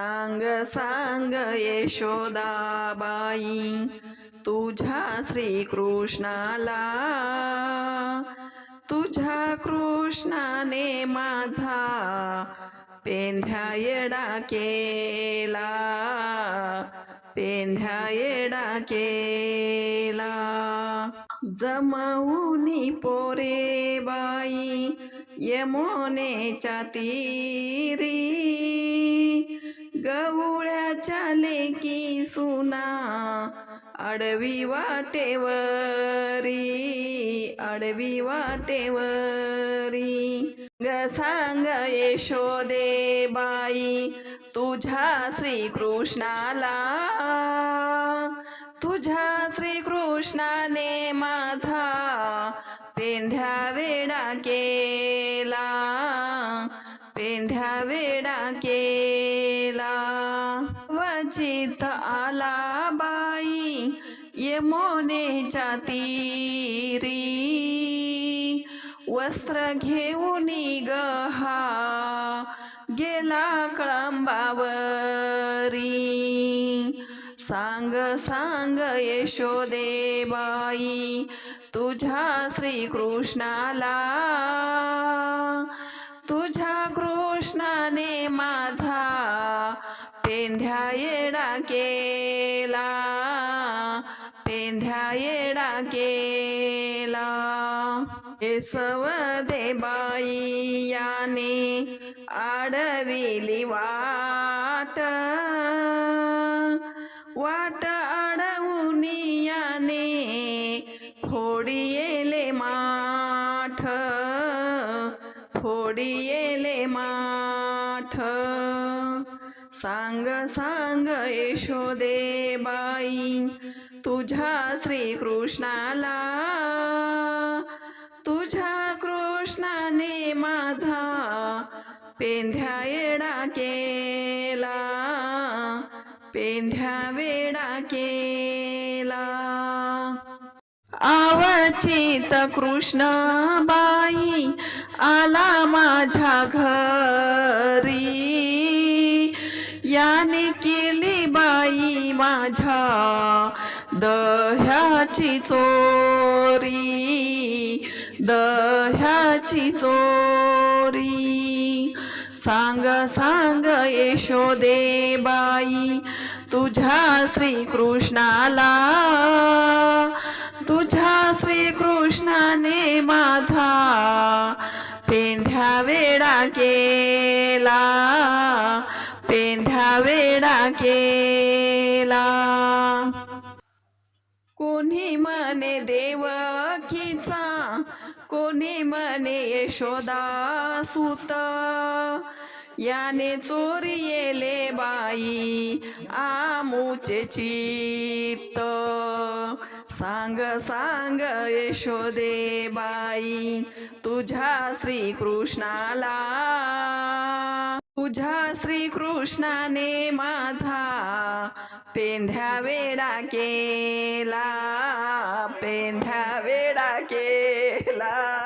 सांग सांग यशोदाबाई तुझ्या श्रीकृष्णाला. तुझ्या कृष्णाने माझा पेंढ्या येडा केला. पेंढ्या येडा केला. जमवूनी पोरे बाई यमुनेच्या तीरी. गवळ्याच्या लेकी सुना आडवी वाटेवरी आडवी वाटेवरी. ग सांग यशोदे बाई तुझ्या श्रीकृष्णाला. तुझ्या श्रीकृष्णाने माझा पेंध्या वेडा केला. पेंध्या वेडा केला वचित आला बाई यमुनेच्या तीरी वस्त्र घेऊन गहा गेला कळंबावरी. सांग सांग यशोदे बाई तुझ्या श्रीकृष्णाला. तुझ्या कृष्णाने मा पेंध्या येडा केला पेंध्या येडा केला. केसव दे याने आडविली वाट. वाट अडवून याने फोडियेले माठ. फोडियेले माठ. सांग सांग यशोदे बाई तुझ्या श्रीकृष्णाला. तुझ्या कृष्णाने माझा पेंध्या येडा केला. पेंढ्या वेडा केला. आवचित कृष्ण बाई आला माझ्या घरी. बाई माझ्या दह्याची चोरी दह्याची चोरी. सांग सांग यशोदे बाई तुझ्या श्रीकृष्णाला तुझ्या श्रीकृष्णाने माझा पेंढ्या वेडा केला. वेडा केला. कोणी म्हणे देवकीचा कोणी म्हणे यशोदा सुत. याने चोरी येले बाई आमूचे चित्त सांग सांग यशोदे बाई तुझ्या श्रीकृष्णाला तुझ्या श्रीकृष्णाने माझा पेंढ्या वेडा केला पेंढ्या वेडा केला.